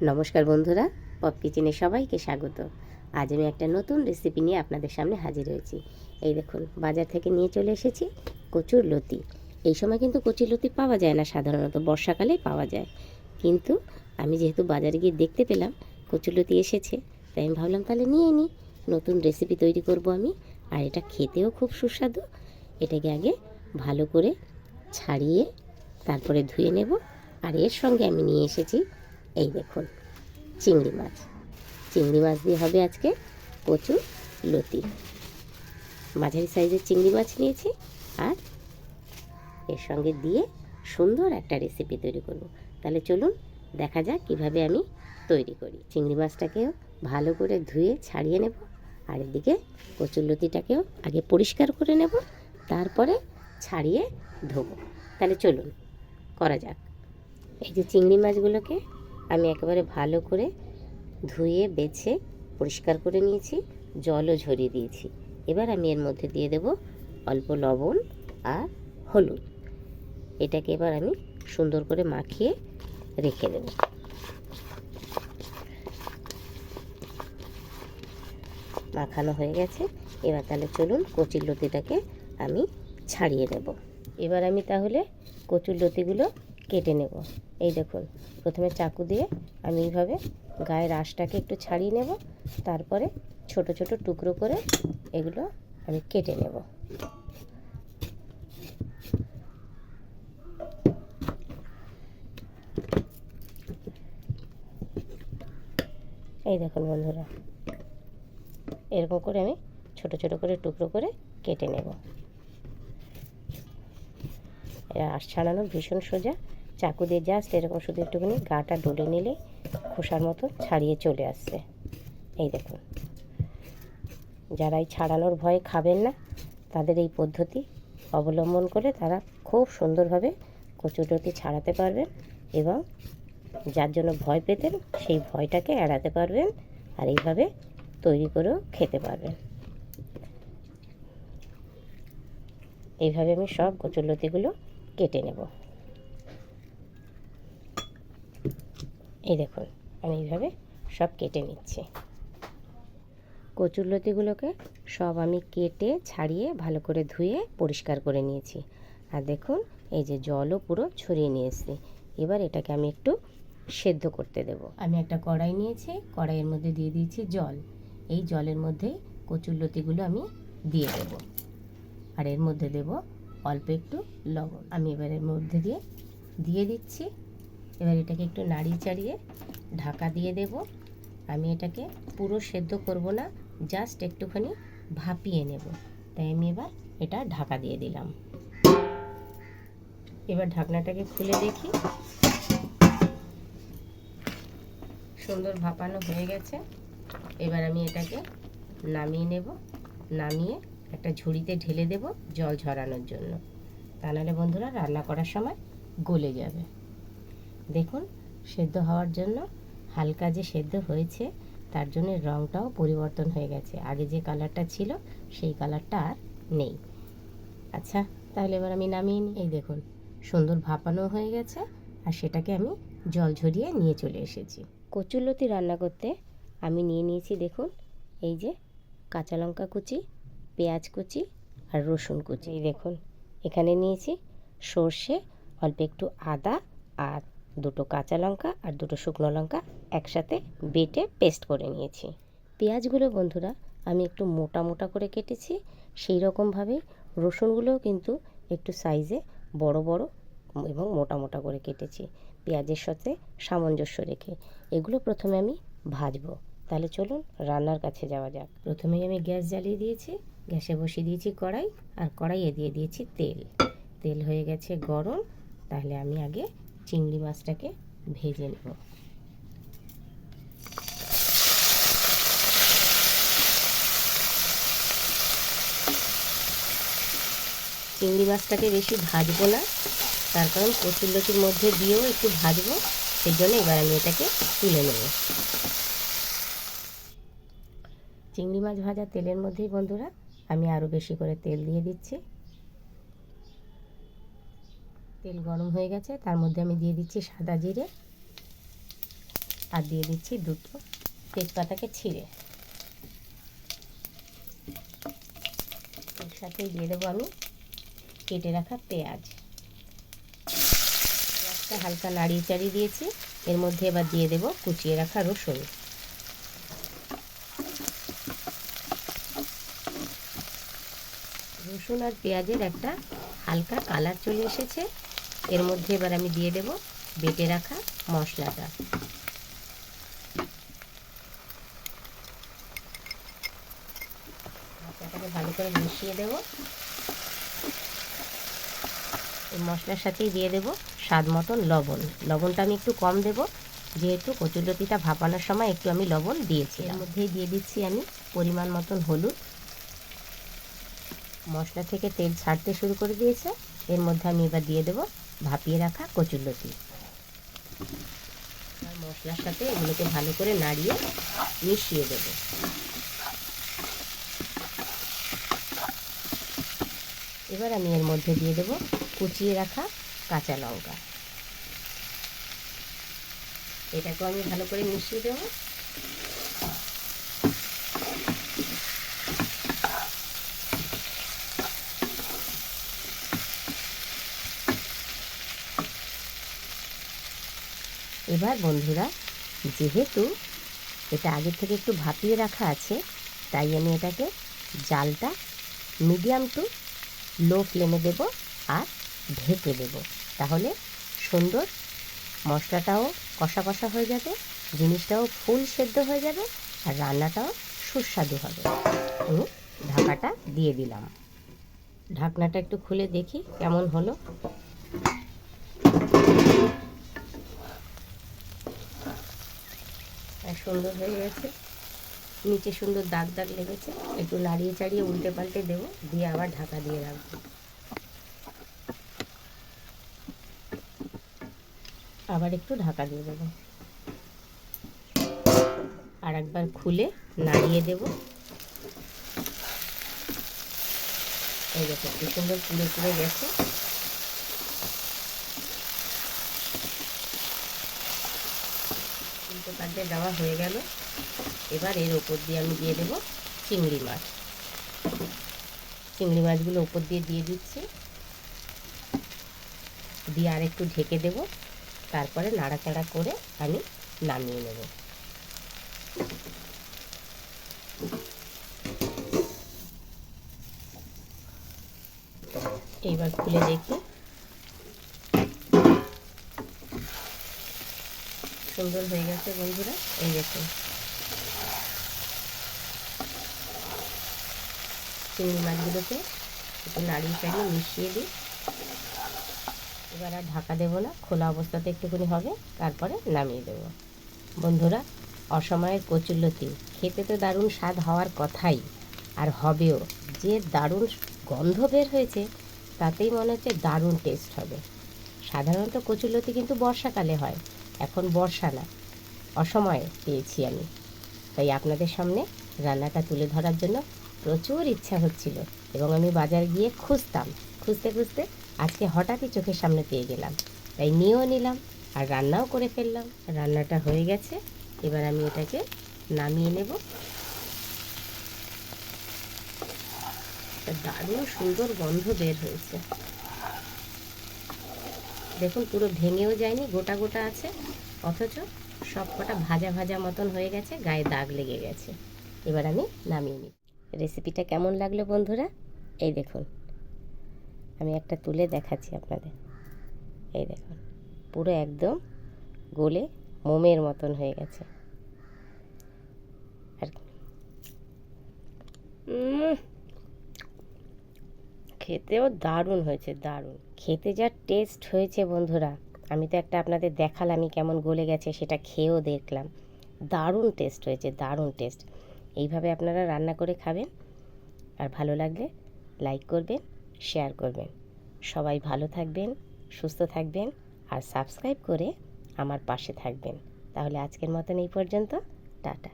নমস্কার বন্ধুরা, পপ কিচেনে সবাইকে স্বাগত। আজ আমি একটা নতুন রেসিপি নিয়ে আপনাদের সামনে হাজির হয়েছি। এই দেখুন, বাজার থেকে নিয়ে চলে এসেছি কচুর লতি। এই সময় কিন্তু কচুর লতি পাওয়া যায় না, সাধারণত বর্ষাকালেই পাওয়া যায়। কিন্তু আমি যেহেতু বাজারে গিয়ে দেখতে পেলাম, কচুর লতি এসেছে, তাই আমি ভাবলাম তাহলে নিয়ে নিই। নতুন রেসিপি তৈরি করব আমি, আর এটা খেতেও খুব সুস্বাদু। এটাকে আগে ভালো করে ছাড়িয়ে তারপরে ধুয়ে নেব, আর এর সঙ্গে আমি নিয়ে এসেছি এই দেখুন, চিংড়ি মাছ। চিংড়ি মাছ দিয়ে হবে আজকে প্রচুর লতি। মাঝারি সাইজের চিংড়ি মাছ নিয়েছি আর এর সঙ্গে দিয়ে সুন্দর একটা রেসিপি তৈরি করব। তাহলে চলুন দেখা যাক কীভাবে আমি তৈরি করি। চিংড়ি মাছটাকেও ভালো করে ধুয়ে ছাড়িয়ে নেব আর এদিকে কচুরলতিটাকেও আগে পরিষ্কার করে নেব, তারপরে ছাড়িয়ে ধোবো। তাহলে চলুন, করা যাক। এই যে চিংড়ি মাছগুলোকে আমি একেবারে ভালো করে ধুয়ে, বেছে, পরিষ্কার করে নিয়েছি, জলও ঝরিয়ে দিয়েছি। এবার আমি এর মধ্যে দিয়ে দেব অল্প লবণ আর হলুদ। এটাকে এবার আমি সুন্দর করে মাখিয়ে রেখে দেব। মাখানো হয়ে গেছে। এবার তাহলে চলুন কচির লতিটাকে আমি ছাড়িয়ে নেব এবার আমি তাহলে কচুর লতিগুলো কেটে নেব। এই দেখুন প্রথমে চাকু দিয়ে আমি এইভাবে গায়ের আঁশটাকে একটু ছাড়িয়ে নেব। তারপরে ছোট ছোট টুকরো করে এগুলো আমি কেটে নেব। এই দেখুন বন্ধুরা, এরকম করে আমি ছোট ছোট করে টুকরো করে কেটে নেব। আঁশ ছাড়ানো ভীষণ সোজা। চাকু দিয়ে জাস্ট এরকম শুধু একটুখানি গাটা ডলে নিলে খোসার মতো ছাড়িয়ে চলে আসছে। এই দেখুন। যারা এই ছাড়ানোর ভয়ে খাবেন না, তাদের এই পদ্ধতি অবলম্বন করে তারা খুব সুন্দরভাবে কচুরটি ছাড়াতে পারবেন এবং যার জন্য ভয় পেতেন, সেই ভয়টাকে এড়াতে পারবেন আর এইভাবে তৈরি করেও খেতে পারবেন। এইভাবে আমি সব কচুরলতিগুলো কেটে নেব। এই দেখুন, আমি এইভাবে সব কেটে নিচ্ছি। কচুরলতিগুলোকে সব আমি কেটে, ছাড়িয়ে, ভালো করে ধুয়ে, পরিষ্কার করে নিয়েছি। আর দেখুন, এই যে জলও পুরো ছড়িয়ে নিয়ে এসেছি। এবার এটাকে আমি একটু সেদ্ধ করতে দেব। আমি একটা কড়াই নিয়েছি, কড়াইয়ের মধ্যে দিয়ে দিয়েছি জল। এই জলের মধ্যে কচুরলতিগুলো আমি দিয়ে দেব। আর এর মধ্যে দেব অল্প একটু লবণ। আমি এবার এর মধ্যে দিয়ে দিয়ে দিচ্ছি এবার এটাকে একটু নাড়িয়ে চাড়িয়ে ঢাকা দিয়ে দেব। আমি এটাকে পুরো সেদ্ধ করব না, জাস্ট একটুখানি ভাপিয়ে নেব। তাই আমি এবার এটা ঢাকা দিয়ে দিলাম। এবার ঢাকনাটাকে খুলে দেখি। সুন্দর ভাপানো হয়ে গেছে। এবার আমি এটাকে নামিয়ে নেব। নামিয়ে একটা ঝুড়িতে ঢেলে দেব জল ঝরানোর জন্য। তা নাহলে বন্ধুরা রান্না করার সময় গলে যাবে। দেখুন, সেদ্ধ হওয়ার জন্য হালকা যে সেদ্ধ হয়েছে, তার জন্য রঙটাও পরিবর্তন হয়ে গেছে। আগে যে কালারটা ছিল, সেই কালারটা আর নেই। আচ্ছা তাহলে এবার আমি নামিয়ে নিই। এই দেখুন, সুন্দর ভাপানো হয়ে গেছে আর সেটাকে আমি জল ঝরিয়ে নিয়ে চলে এসেছি। কচুরলতি রান্না করতে আমি নিয়ে নিয়েছি, দেখুন, এই যে কাঁচা লঙ্কা কুচি, পেঁয়াজ কুচি আর রসুন কুচি। দেখুন, এখানে নিয়েছি সর্ষে, অল্প একটু আদা আর দুটো কাঁচা লঙ্কা আর দুটো শুকনো লঙ্কা একসাথে বেটে পেস্ট করে নিয়েছি। পেঁয়াজগুলো বন্ধুরা, আমি একটু মোটা মোটা করে কেটেছি। সেই রকমভাবে রসুনগুলোও কিন্তু একটু সাইজে বড় বড় এবং মোটা মোটা করে কেটেছি। পেঁয়াজের সাথে সামঞ্জস্য রেখে এগুলো প্রথমে আমি ভাজবো। তাহলে চলুন রান্নার কাছে যাওয়া যাক। প্রথমেই আমি গ্যাস জ্বালিয়ে দিয়েছি। গ্যাসে বসিয়ে দিয়েছি কড়াই আর কড়াইয়ে দিয়ে দিয়েছি তেল। তেল হয়ে গেছে গরম। তাহলে আমি আগে চিংড়ি মাছটাকে ভেজে নেব। চিংড়ি মাছটাকে বেশি ভাজবো না, তার কারণ কচুর লতির মধ্যে দিয়েও একটু ভাজবো, সেই জন্য এবার আমি এটাকে তুলে নেব। চিংড়ি মাছ ভাজা তেলের মধ্যেই বন্ধুরা, আমি আরও বেশি করে তেল দিয়ে দিচ্ছি। তেল গরম হয়ে গেছে, তার মধ্যে আমি দিয়ে দিচ্ছি সাদা জিরে আর দিয়ে দিচ্ছি দুটো তেজপাতাকে ছিঁড়ে। এর সাথে দিয়ে দেবো আমি কেটে রাখা পেঁয়াজ। পেঁয়াজটা হালকা নাড়িয়ে চাড়িয়ে দিয়েছি, এর মধ্যে এবার দিয়ে দেবো কুচিয়ে রাখা রসুন। রসুন আর পেঁয়াজের একটা হালকা কালার চলে এসেছে। এর মধ্যে এবার আমি দিয়ে দেব বেটে রাখা মশলাটা। মশলাটাকে ভালো করে মিশিয়ে দেব। এই মশলার সাথেই দিয়ে দেব স্বাদ মতন লবণ। লবণটা আমি একটু কম দেব যেহেতু কচুলতিটা ভাপানোর সময় একটু আমি লবণ দিয়েছি এর মধ্যেই দিয়ে দিচ্ছি আমি পরিমাণ মতন হলুদ। মশলা থেকে তেল ছাড়তে শুরু করে দিয়েছে। এর মধ্যে আমি এবার দিয়ে দেব ভাপিয়ে রাখা কচুরলতি আর মশলার সাথে এগুলোকে ভালো করে নাড়িয়ে মিশিয়ে দেব। এবার আমি এর মধ্যে দিয়ে দেব কুচিয়ে রাখা কাঁচা লঙ্কা। এটাকেও আমি ভালো করে মিশিয়ে দেবো। এবার বন্ধুরা, যেহেতু এটা আগের থেকে একটু ভাপিয়ে রাখা আছে, তাই আমি এটাকে জালটা মিডিয়াম টু লো ফ্লেমে দেব আর ঢেকে দেব। তাহলে সুন্দর মশলাটাও কষা কষা হয়ে যাবে, জিনিসটাও ফুল সেদ্ধ হয়ে যাবে আর রান্নাটাও সুস্বাদু হবে। আমি ঢাকাটা দিয়ে দিলাম। ঢাকনাটা একটু খুলে দেখি কেমন হলো। সুন্দর হয়ে গেছে। নিচে সুন্দর দাগ দাগ লেগেছে। একটু নাড়িয়ে চাড়িয়ে উল্টে পাল্টে দেবো। দিয়ে আবার ঢাকা দিয়ে রাখব। আবার একটু ঢাকা দিয়ে দেবো। আর একবার খুলে নাড়িয়ে দেব। এই দেখো কি সুন্দর পুড়ে পুড়ে গেছে। উল্টো পাল্টে দেওয়া হয়ে গেল। এবার এর ওপর দিয়ে আমি দিয়ে দেব চিংড়ি মাছ। চিংড়ি মাছগুলো ওপর দিয়ে দিয়ে দিচ্ছি। দিয়ে আর একটু ঢেকে দেব। তারপরে নাড়াচাড়া করে আমি নামিয়ে নেব। এইবার খুলে দেখি। সুন্দর হয়ে গেছে, বন্ধুরা। এই দেখুন। চিংড়ি মাছগুলোকে একটু নাড়িয়ে চাড়িয়ে মিশিয়ে দিই। এবার আর ঢাকা দেবো না, খোলা অবস্থাতে একটুখানি হবে, তারপরে নামিয়ে দেব। বন্ধুরা, অসময়ের কচুল্লতি খেতে তো দারুণ স্বাদ হওয়ার কথাই, আর হবেও। যে দারুণ গন্ধ বের হয়েছে, তাতেই মনে হচ্ছে দারুণ টেস্ট হবে। সাধারণত কচুলতি কিন্তু বর্ষাকালে হয়। এখন বর্ষা না অসময়ে পেয়েছি আমি। তাই আপনাদের সামনে রান্নাটা তুলে ধরার জন্য প্রচুর ইচ্ছা হচ্ছিল এবং আমি বাজার গিয়ে খুঁজতাম। খুঁজতে খুঁজতে আজকে হঠাৎই চোখের সামনে পেয়ে গেলাম। তাই নিয়েও নিলাম আর রান্নাও করে ফেললাম। রান্নাটা হয়ে গেছে, এবার আমি এটাকে নামিয়ে নেব। দারুণ সুন্দর গন্ধ বের হয়েছে। দেখুন, পুরো ভেঙেও যায়নি, গোটা গোটা আছে, অথচ সব কটা ভাজা ভাজা মতন হয়ে গেছে, গায়ে দাগ লেগে গেছে। এবার আমি নামিয়ে নিই। রেসিপিটা কেমন লাগল বন্ধুরা? এই দেখুন, আমি একটা তুলে দেখাচ্ছি আপনাদের। এই দেখুন, পুরো একদম গোলে মোমের মতন হয়ে গেছে। আর খেতেও দারুণ হয়েছে, দারুণ। খেতে যা টেস্ট হয়েছে বন্ধুরা, আমি তো একটা আপনাদের দেখালামই কেমন গলে গেছে, সেটা খেয়েও দেখলাম। দারুণ টেস্ট হয়েছে, দারুণ টেস্ট এইভাবে আপনারা রান্না করে খাবেন, আর ভালো লাগলে লাইক করবেন শেয়ার করবেন। সবাই ভালো থাকবেন, সুস্থ থাকবেন, আর সাবস্ক্রাইব করে আমার পাশে থাকবেন। তাহলে আজকের মতন এই পর্যন্ত, টাটা।